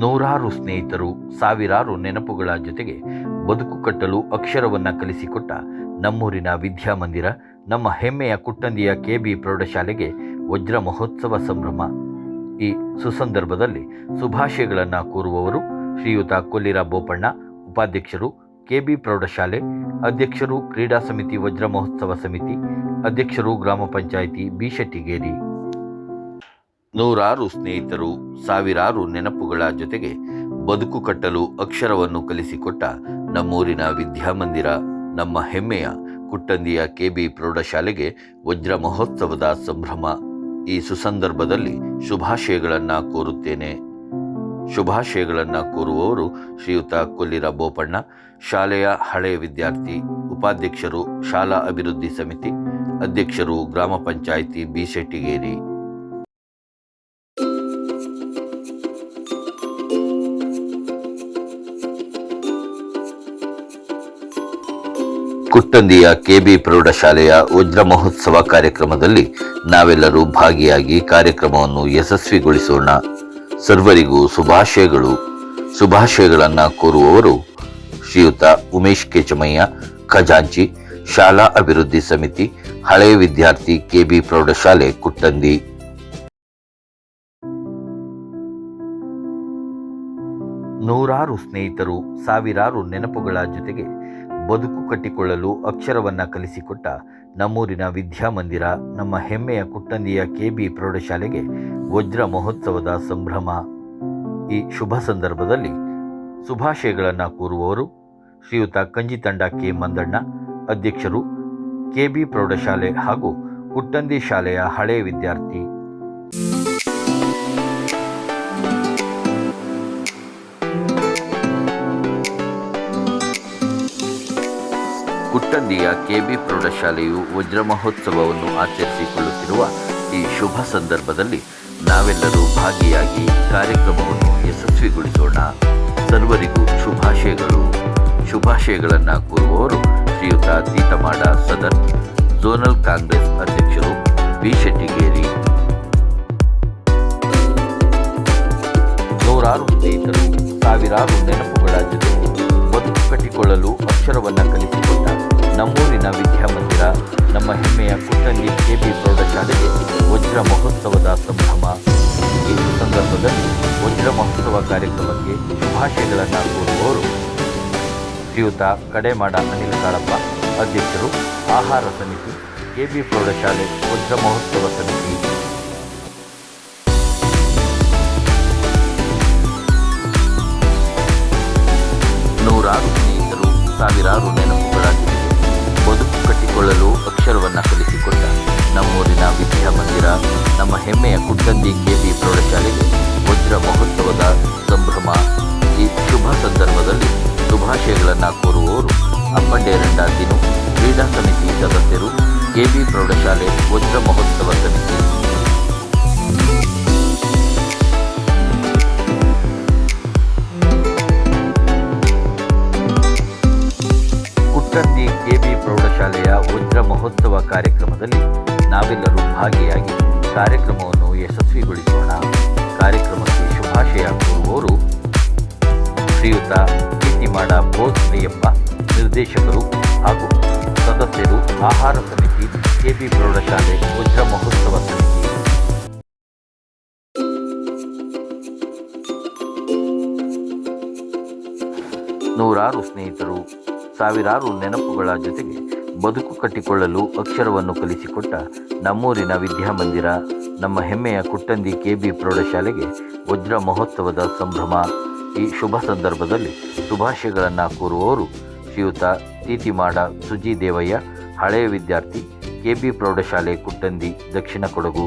ನೂರಾರು ಸ್ನೇಹಿತರು ಸಾವಿರಾರು ನೆನಪುಗಳ ಜೊತೆಗೆ ಬದುಕು ಕಟ್ಟಲು ಅಕ್ಷರವನ್ನು ಕಲಿಸಿಕೊಟ್ಟ ನಮ್ಮೂರಿನ ವಿದ್ಯಾಮಂದಿರ, ನಮ್ಮ ಹೆಮ್ಮೆಯ ಕುಟ್ಟಂದಿಯ ಕೆ ಬಿ ಪ್ರೌಢಶಾಲೆಗೆ ವಜ್ರ ಮಹೋತ್ಸವ ಸಂಭ್ರಮ. ಈ ಸುಸಂದರ್ಭದಲ್ಲಿ ಶುಭಾಶಯಗಳನ್ನು ಕೋರುವವರು ಶ್ರೀಯುತ ಕೊಲ್ಲಿರ ಬೋಪಣ್ಣ, ಉಪಾಧ್ಯಕ್ಷರು ಕೆ ಬಿ ಪ್ರೌಢಶಾಲೆ, ಅಧ್ಯಕ್ಷರು ಕ್ರೀಡಾ ಸಮಿತಿ ವಜ್ರ ಮಹೋತ್ಸವ ಸಮಿತಿ, ಅಧ್ಯಕ್ಷರು ಗ್ರಾಮ ಪಂಚಾಯಿತಿ ಬಿ ಶೆಟ್ಟಿಗೇರಿ. ನೂರಾರು ಸ್ನೇಹಿತರು ಸಾವಿರಾರು ನೆನಪುಗಳ ಜೊತೆಗೆ ಬದುಕು ಕಟ್ಟಲು ಅಕ್ಷರವನ್ನು ಕಲಿಸಿಕೊಟ್ಟ ನಮ್ಮೂರಿನ ವಿದ್ಯಾಮಂದಿರ, ನಮ್ಮ ಹೆಮ್ಮೆಯ ಕುಟ್ಟಂದಿಯ ಕೆಬಿ ಪ್ರೌಢಶಾಲೆಗೆ ವಜ್ರ ಮಹೋತ್ಸವದ ಸಂಭ್ರಮ. ಈ ಸುಸಂದರ್ಭದಲ್ಲಿ ಶುಭಾಶಯಗಳನ್ನು ಕೋರುತ್ತೇನೆ. ಶುಭಾಶಯಗಳನ್ನು ಕೋರುವವರು ಶ್ರೀಯುತ ಕೊಲ್ಲಿರ ಬೋಪಣ್ಣ, ಶಾಲೆಯ ಹಳೆಯ ವಿದ್ಯಾರ್ಥಿ, ಉಪಾಧ್ಯಕ್ಷರು, ಶಾಲಾ ಅಭಿವೃದ್ಧಿ ಸಮಿತಿ ಅಧ್ಯಕ್ಷರು, ಗ್ರಾಮ ಪಂಚಾಯಿತಿ ಬಿ ಶೆಟ್ಟಿಗೇರಿ. ಕುಟ್ಟಂದಿಯ ಕೆಬಿ ಪ್ರೌಢಶಾಲೆಯ ವಜ್ರ ಮಹೋತ್ಸವ ಕಾರ್ಯಕ್ರಮದಲ್ಲಿ ನಾವೆಲ್ಲರೂ ಭಾಗಿಯಾಗಿ ಕಾರ್ಯಕ್ರಮವನ್ನು ಯಶಸ್ವಿಗೊಳಿಸೋಣ. ಸರ್ವರಿಗೂ ಶುಭಾಶಯಗಳು. ಶುಭಾಶಯಗಳನ್ನು ಕೋರುವವರು ಶ್ರೀಯುತ ಉಮೇಶ್ ಕೆಚಮಯ್ಯ, ಖಜಾಂಚಿ, ಶಾಲಾ ಅಭಿವೃದ್ಧಿ ಸಮಿತಿ, ಹಳೆಯ ವಿದ್ಯಾರ್ಥಿ ಕೆಬಿ ಪ್ರೌಢಶಾಲೆ ಕುಟ್ಟಂದಿ ನೂರಾರು ಸ್ನೇಹಿತರು, ಸಾವಿರಾರು ನೆನಪುಗಳ ಜೊತೆಗೆ ಬದುಕು ಕಟ್ಟಿಕೊಳ್ಳಲು ಅಕ್ಷರವನ್ನ ಕಲಿಸಿಕೊಟ್ಟ ನಮ್ಮೂರಿನ ವಿದ್ಯಾಮಂದಿರ, ನಮ್ಮ ಹೆಮ್ಮೆಯ ಕುಟ್ಟಂದಿಯ ಕೆಬಿ ಪ್ರೌಢಶಾಲೆಗೆ ವಜ್ರ ಮಹೋತ್ಸವದ ಸಂಭ್ರಮ. ಈ ಶುಭ ಸಂದರ್ಭದಲ್ಲಿ ಶುಭಾಶಯಗಳನ್ನು ಕೋರುವವರು ಶ್ರೀಯುತ ಕಂಜಿತಂಡ ಕೆ ಮಂದಣ್ಣ, ಅಧ್ಯಕ್ಷರು ಕೆಬಿ ಪ್ರೌಢಶಾಲೆ ಹಾಗೂ ಕುಟ್ಟಂದಿ ಶಾಲೆಯ ಹಳೆಯ ವಿದ್ಯಾರ್ಥಿ ಕುಟ್ಟಂದಿಯ ಕೆಬಿ ಪ್ರೌಢಶಾಲೆಯು ವಜ್ರ ಮಹೋತ್ಸವವನ್ನು ಆಚರಿಸಿಕೊಳ್ಳುತ್ತಿರುವ ಈ ಶುಭ ಸಂದರ್ಭದಲ್ಲಿ ನಾವೆಲ್ಲರೂ ಭಾಗಿಯಾಗಿ ಕಾರ್ಯಕ್ರಮವನ್ನು ಯಶಸ್ವಿಗೊಳಿಸೋಣ. ಸರ್ವರಿಗೂ ಶುಭಾಶಯಗಳು. ಶುಭಾಶಯಗಳನ್ನು ಕೋರುವವರು ಶ್ರೀಯುತ ತೀತಮಾಡ ಸದನ್ ಝೋನಲ್ ಕಾಂಗ್ರೆಸ್ ಅಧ್ಯಕ್ಷರು ಬಿ ಶೆಟ್ಟಿಗೇರಿ ನೂರಾರು ಸ್ನೇಹಿತರು, ಸಾವಿರಾರು ನೆನಪುಗಳ ಜೊತೆ ಬದುಕು ಕಟ್ಟಿಕೊಳ್ಳಲು ಅಕ್ಷರವನ್ನು ಕಲಿಸಿಕೊಟ್ಟ ನಮ್ಮೂರಿನ ವಿದ್ಯಾಮಂದಿರ, ನಮ್ಮ ಹೆಮ್ಮೆಯ ಕುಟ್ಟಂಗಿ ಕೆಬಿ ಪ್ರೌಢಶಾಲೆಗೆ ವಜ್ರ ಮಹೋತ್ಸವದ ಸಂಭ್ರಮ. ಈ ಸಂದರ್ಭದಲ್ಲಿ ವಜ್ರ ಮಹೋತ್ಸವ ಕಾರ್ಯಕ್ರಮಕ್ಕೆ ಶುಭಾಶಯಗಳನ್ನು ಕೋರುವವರು ಶ್ರೀಯುತ ಕಡೆಮಾಡ ಅನಿಲ್ ಕಾಳಪ್ಪ, ಅಧ್ಯಕ್ಷರು ಆಹಾರ ಸಮಿತಿ ಕೆಬಿ ಪ್ರೌಢಶಾಲೆ ವಜ್ರ ಮಹೋತ್ಸವ ಸಮಿತಿ. ನೂರಾರು ಸ್ನೇಹಿತರು, ಸಾವಿರಾರು ಜೊತೆಗೆ ಕಟ್ಟಿಕೊಳ್ಳಲು ಅಕ್ಷರವನ್ನು ಕಲಿಸಿಕೊಟ್ಟ. ನಮ್ಮೂರಿನ ವಿದ್ಯಾಮಂದಿರ ನಮ್ಮ ಹೆಮ್ಮೆಯ ಕುಟ್ಟಂದಿ ಕೆಬಿ ಪ್ರೌಢಶಾಲೆಗೆ ವಜ್ರ ಮಹೋತ್ಸವದ ಸಂಭ್ರಮ. ಈ ಶುಭ ಸಂದರ್ಭದಲ್ಲಿ ಶುಭಾಶಯಗಳನ್ನು ಕೋರುವವರು ಅಪ್ಪಂಡೇರಂಡ ದಿನು ಕ್ರೀಡಾ ಸಮಿತಿ ಸದಸ್ಯರು, ಕೆಬಿ ಪ್ರೌಢಶಾಲೆ ವಜ್ರ ಮಹೋತ್ಸವ ಸಮಿತಿ. ಪ್ರೌಢಶಾಲೆಯ ಮಹೋತ್ಸವ ಕಾರ್ಯಕ್ರಮದಲ್ಲಿ ನಾವೆಲ್ಲರೂ ಭಾಗಿಯಾಗಿ ಕಾರ್ಯಕ್ರಮವನ್ನು ಯಶಸ್ವಿಗೊಳಿಸೋಣ. ಕಾರ್ಯಕ್ರಮಕ್ಕೆ ಶುಭಾಶಯ ಕೋರುವವರು ಶ್ರೀಯುತ ಕೀರ್ತಿಮಾಡ ಬೋಸ್ ನಿರ್ದೇಶಕರು ಹಾಗೂ ಸದಸ್ಯರು ಆಹಾರ ಸಮಿತಿ ಕೆಬಿ ಪ್ರೌಢಶಾಲೆ ವಜ್ರ ಮಹೋತ್ಸವ ಸಮಿತಿ. ನೂರಾರು ಸ್ನೇಹಿತರು, ಸಾವಿರಾರು ನೆನಪುಗಳ ಜೊತೆಗೆ ಬದುಕು ಕಟ್ಟಿಕೊಳ್ಳಲು ಅಕ್ಷರವನ್ನು ಕಲಿಸಿಕೊಟ್ಟ ನಮ್ಮೂರಿನ ವಿದ್ಯಾಮಂದಿರ, ನಮ್ಮ ಹೆಮ್ಮೆಯ ಕುಟ್ಟಂದಿ ಕೆ ಬಿ ಪ್ರೌಢಶಾಲೆಗೆ ವಜ್ರ ಮಹೋತ್ಸವದ ಸಂಭ್ರಮ. ಈ ಶುಭ ಸಂದರ್ಭದಲ್ಲಿ ಶುಭಾಶಯಗಳನ್ನು ಕೋರುವವರು ಶ್ರೀಯುತ ತೀತಿಮಾಡ ಸುಜಿ ದೇವಯ್ಯ ಹಳೆಯ ವಿದ್ಯಾರ್ಥಿ ಕೆ ಬಿ ಪ್ರೌಢಶಾಲೆ ಕುಟ್ಟಂದಿ ದಕ್ಷಿಣ ಕೊಡಗು.